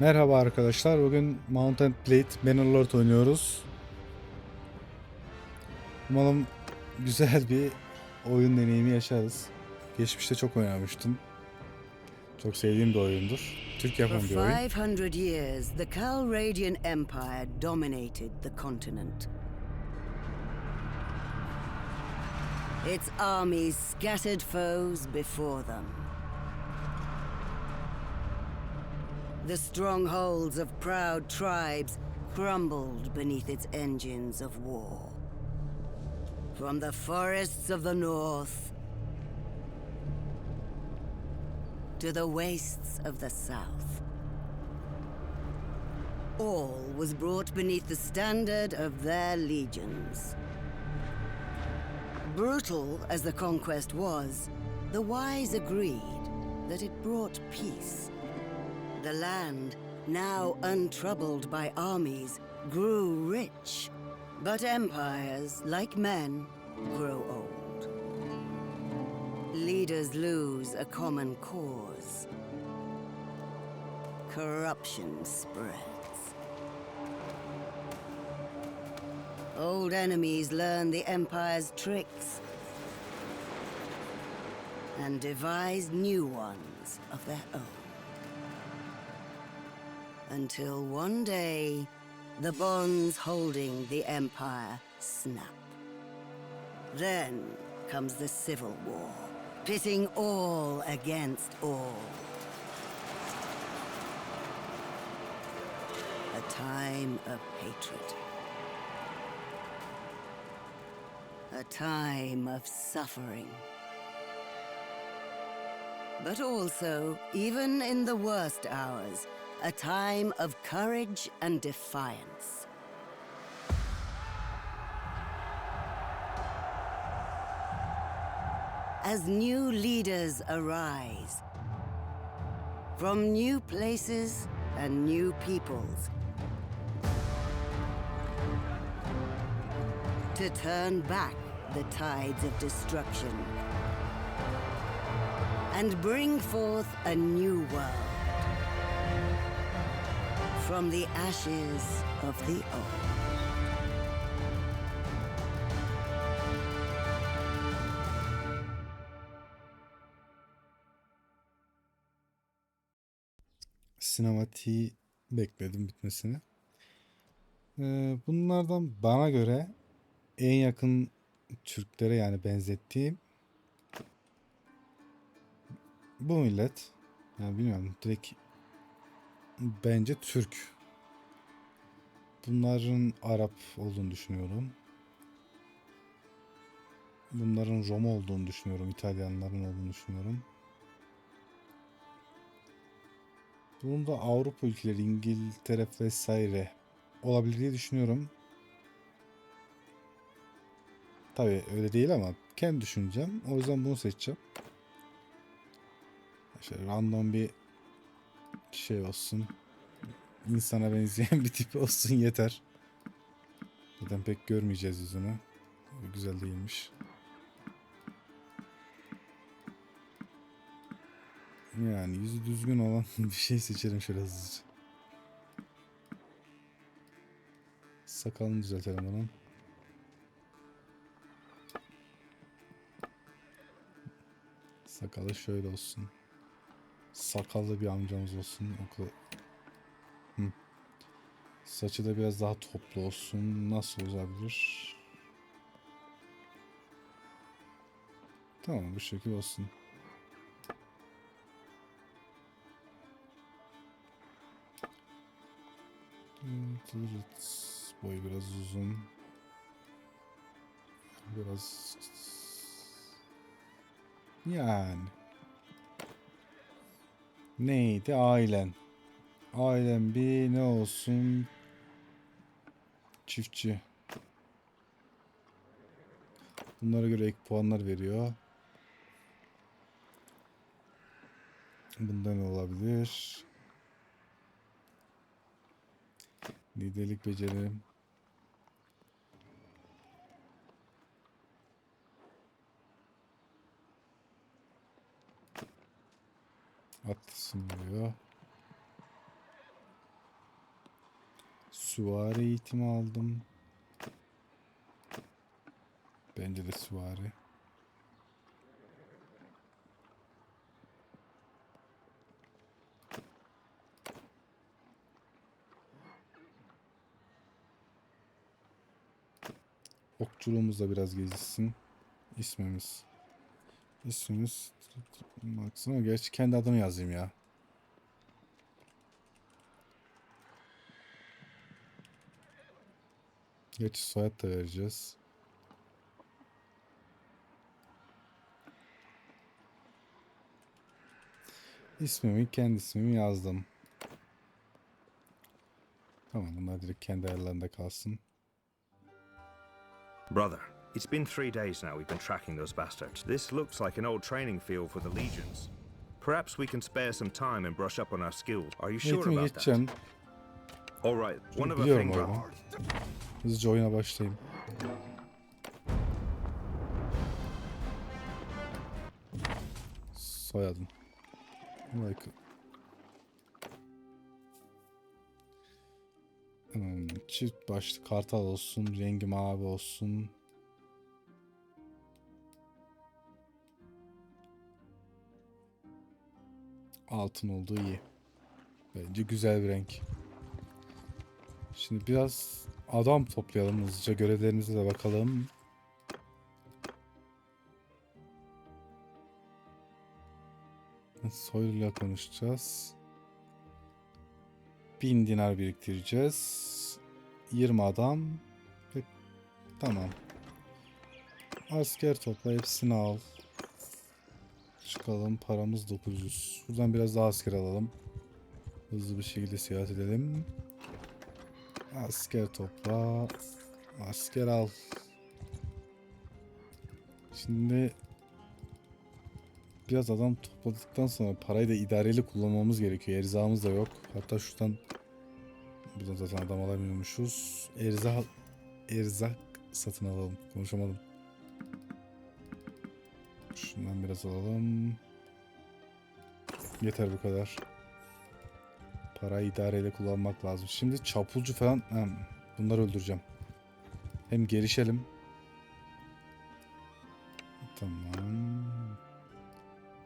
Merhaba arkadaşlar. Bugün Mount and Blade Bannerlord oynuyoruz. Umarım güzel bir oyun deneyimi yaşarız. Geçmişte çok oynamıştım. Çok sevdiğim bir oyundur. Türk For yapım bir oyun. 500 years, the Calradian Empire dominated the continent. Its armies scattered foes before them. The strongholds of proud tribes crumbled beneath its engines of war. From the forests of the north to the wastes of the south. All was brought beneath the standard of their legions. Brutal as the conquest was, the wise agreed that it brought peace. The land, now untroubled by armies, grew rich. But empires, like men, grow old. Leaders lose a common cause. Corruption spreads. Old enemies learn the Empire's tricks and devise new ones of their own. Until one day, the bonds holding the Empire snap. Then comes the Civil War, pitting all against all. A time of hatred. A time of suffering. But also, even in the worst hours, a time of courage and defiance. As new leaders arise, from new places and new peoples, to turn back the tides of destruction and bring forth a new world from the ashes of the old. Sinematiği bekledim bitmesini. Ee, bunlardan bana göre en yakın Türklere yani benzettiğim bu millet. Yani bilmiyorum direkt bence Türk. Bunların Arap olduğunu düşünüyorum. Bunların Roma olduğunu düşünüyorum. İtalyanların olduğunu düşünüyorum. Bunun da Avrupa ülkeleri, İngiltere vesaire olabilir diye düşünüyorum. Tabii öyle değil ama kendi düşüneceğim. O yüzden bunu seçeceğim. Şöyle random bir şey olsun. İnsana benzeyen bir tip olsun yeter. Zaten pek görmeyeceğiz yüzünü. Güzel değilmiş. Yani yüzü düzgün olan bir şey seçelim şöyle hızlıca. Sakalını düzeltelim onun. Sakalı şöyle olsun. Sakallı bir amcamız olsun. Okul. Hı. Saçı da biraz daha toplu olsun. Nasıl olabilir? Tamam bu şekil olsun. Boyu biraz uzun. Biraz yani neydi ailen? Ailen bir ne olsun? Çiftçi. Bunlara göre ek puanlar veriyor. Bunda ne olabilir? Liderlik beceri. At diyor. Süvari eğitimi aldım. Bence de süvari. Okçuluğumuz da biraz gelişsin. İsmimiz. İsmimiz baksana gerçi kendi adımı yazayım ya. Gerçi soyad da vereceğiz. İsmimi kendi ismimi yazdım. Tamam bunlar direkt kendi ayarlarında kalsın. Brother, it's been three days now we've been tracking those bastards. This looks like an old training field for the legions. Perhaps we can spare some time and brush up on our skills. Are you sure Eğitime about that? geçeceğim. All right. One other Biliyorum thing, brother. oradan. Hızlıca oyuna başlayayım. Soyadım. Like. Hmm, çift başlı kartal olsun, rengi mavi olsun. Altın olduğu iyi. Bence güzel bir renk. Şimdi biraz adam toplayalım hızlıca. Görevlerimize de bakalım. Soyluyla konuşacağız. 1000 dinar biriktireceğiz. 20 adam. Ve tamam. Asker topla hepsini al. Çıkalım paramız 900. Buradan biraz daha asker alalım. Hızlı bir şekilde seyahat edelim. Asker topla. Asker al. Şimdi biraz adam topladıktan sonra parayı da idareli kullanmamız gerekiyor. Erzağımız da yok. Hatta şuradan buradan zaten adam alamıyormuşuz. Erzak erzak satın alalım. Konuşamadım. Şundan biraz alalım. Yeter bu kadar. Parayı idareyle kullanmak lazım. Şimdi çapulcu falan hem bunları öldüreceğim. Hem gelişelim. Tamam.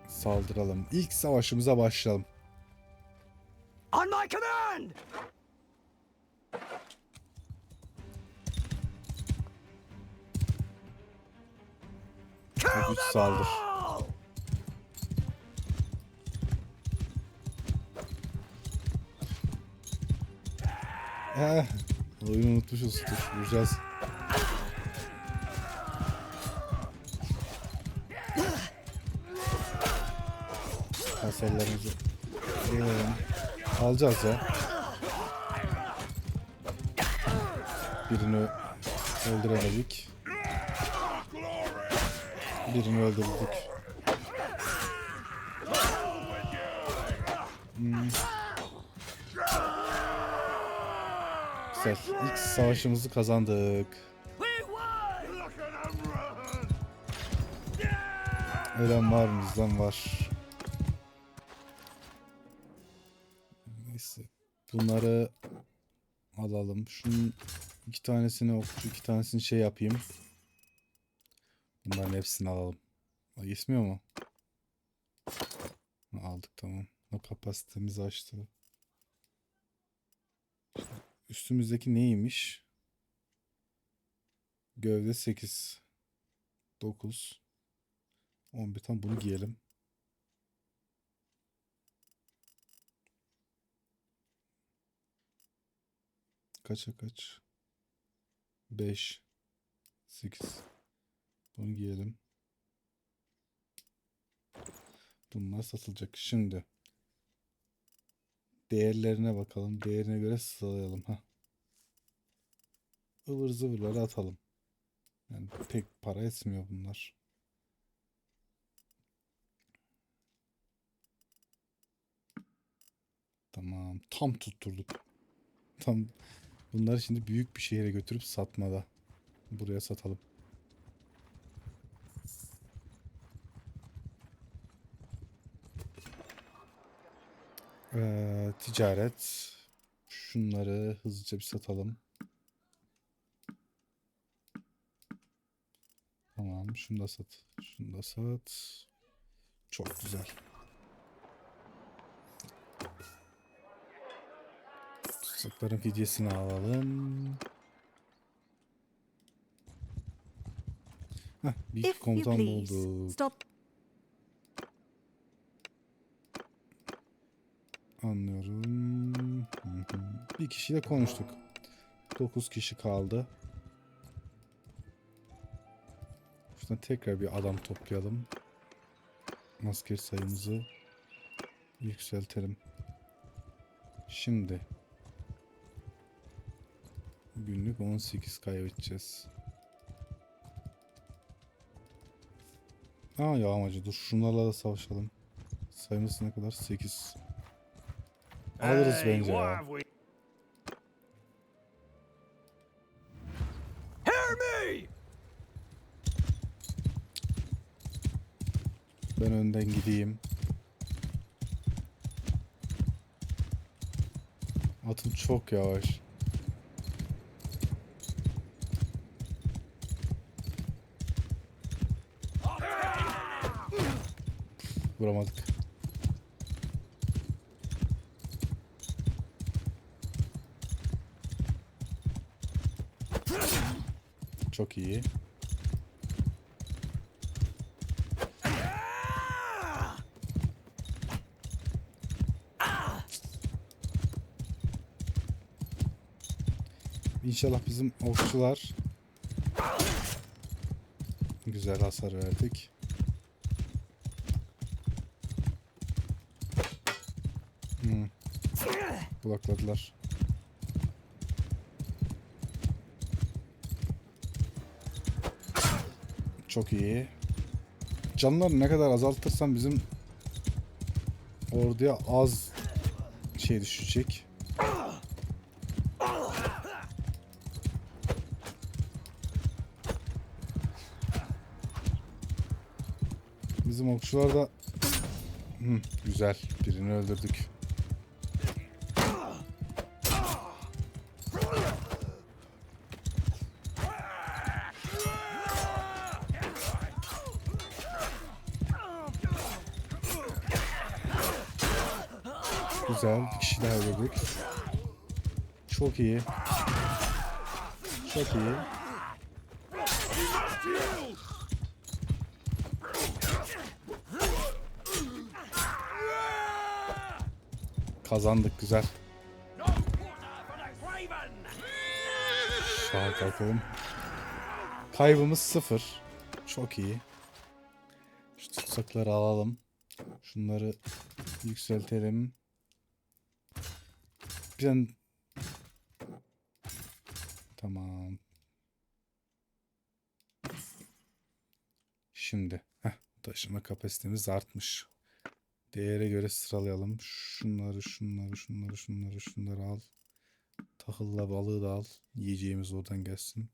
Saldıralım. İlk savaşımıza başlayalım. On my command! Güç saldır. Eh, oyunu unutmuşuz. Dur, vuracağız. Kasellerimizi verelim. Alacağız ya. Birini öldüremedik. Birini öldürdük. Hmm. Güzel. İlk savaşımızı kazandık. Ölen var mızdan var. Neyse. Bunları alalım. Şunun iki tanesini okçu, iki tanesini şey yapayım. Bunların hepsini alalım. Ay, Yetmiyor mu? Aldık tamam. O kapasitemizi açtı. Üstümüzdeki neymiş? Gövde 8. 9. 11 tam bunu giyelim. Kaça kaç? 5 8 Bunu giyelim. Bunlar satılacak. Şimdi değerlerine bakalım. Değerine göre sıralayalım. ha. ıvır zıvırları atalım. Yani pek para etmiyor bunlar. Tamam. Tam tutturduk. Tam bunları şimdi büyük bir şehire götürüp satmada. Buraya satalım. Ee, ticaret. Şunları hızlıca bir satalım. Tamam, şunu da sat. Şunu da sat. Çok güzel. Tutsakların fidyesini alalım. Heh, bir komutan bulduk. stop. Anlıyorum. Bir kişiyle konuştuk. 9 kişi kaldı. Şuradan tekrar bir adam toplayalım. Asker sayımızı yükseltelim. Şimdi günlük 18 kaybedeceğiz. Aa yağmacı dur şunlarla da savaşalım. Sayımız ne kadar? 8. Alırız Hey, bence ya. Ben önden gideyim. Atım çok yavaş. Vuramadık. Çok iyi. İnşallah bizim okçular güzel hasar verdik. Hmm. Bulakladılar. Çok iyi. Canları ne kadar azaltırsam bizim orduya az şey düşecek. Bizim okçular da Hı, güzel. Birini öldürdük. Güzel. Bir kişi. Çok iyi. Çok iyi. Kazandık güzel. Sağa kalkalım. Kaybımız sıfır. Çok iyi. Şu tutsakları alalım. Şunları yükseltelim. An... Tamam. Şimdi. Heh, taşıma kapasitemiz artmış. Değere göre sıralayalım. Şunları, şunları, şunları, şunları, şunları al. Tahılla balığı da al. Yiyeceğimiz oradan gelsin.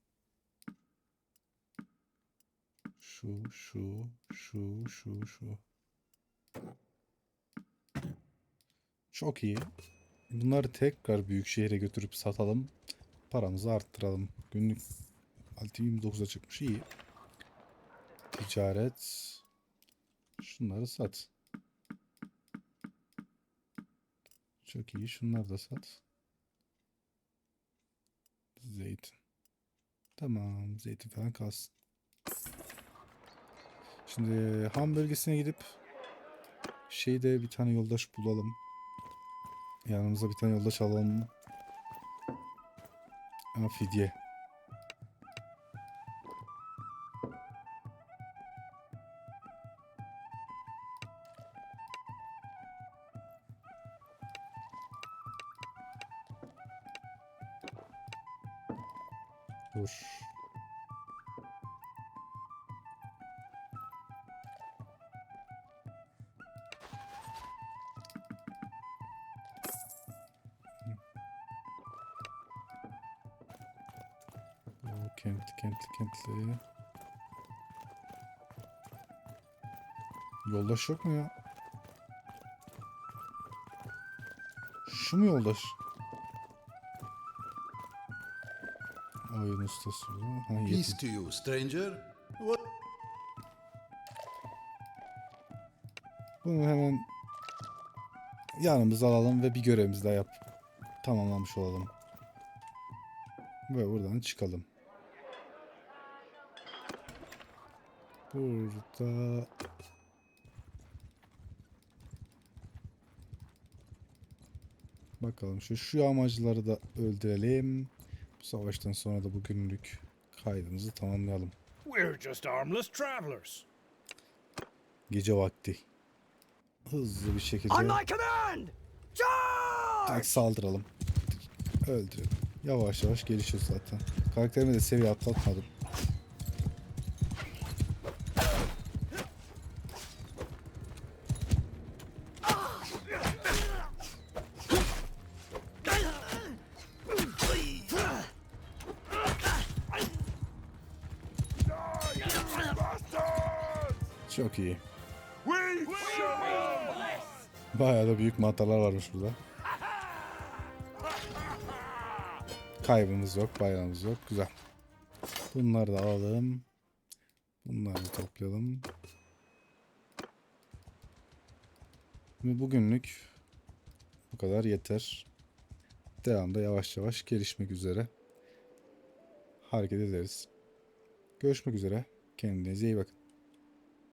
Şu, şu, şu, şu, şu. Çok iyi. Bunları tekrar büyük şehre götürüp satalım. Paramızı arttıralım. Günlük 6.29'a çıkmış iyi. Ticaret. Şunları sat. Çok iyi. Şunları da sat. Zeytin. Tamam. Zeytin falan kalsın. Şimdi ham bölgesine gidip şeyde bir tane yoldaş bulalım. Yanımıza bir tane yoldaş alalım. Ama fidye. Dur. Kentli kentli kentli. Yoldaş yok mu ya? Şu mu yoldaş? Oyun ustası. burada. Ha, Peace to you, stranger. What? Bunu hemen yanımıza alalım ve bir görevimizi daha yap. Tamamlamış olalım. Ve buradan çıkalım. Burada Bakalım şu şu amacıları da öldürelim. Bu savaştan sonra da bugünlük kaydımızı tamamlayalım. We're just harmless travelers. Gece vakti. Hızlı bir şekilde On my command! Charge! saldıralım. Öldürelim. Yavaş yavaş gelişiyor zaten. Karakterime de seviye atlatmadım. Çok iyi. Bayağı da büyük mantarlar varmış burada. Kaybımız yok, bayrağımız yok. Güzel. Bunları da alalım. Bunları da toplayalım. Ve bugünlük bu kadar yeter. Devamda yavaş yavaş gelişmek üzere hareket ederiz. Görüşmek üzere. Kendinize iyi bakın.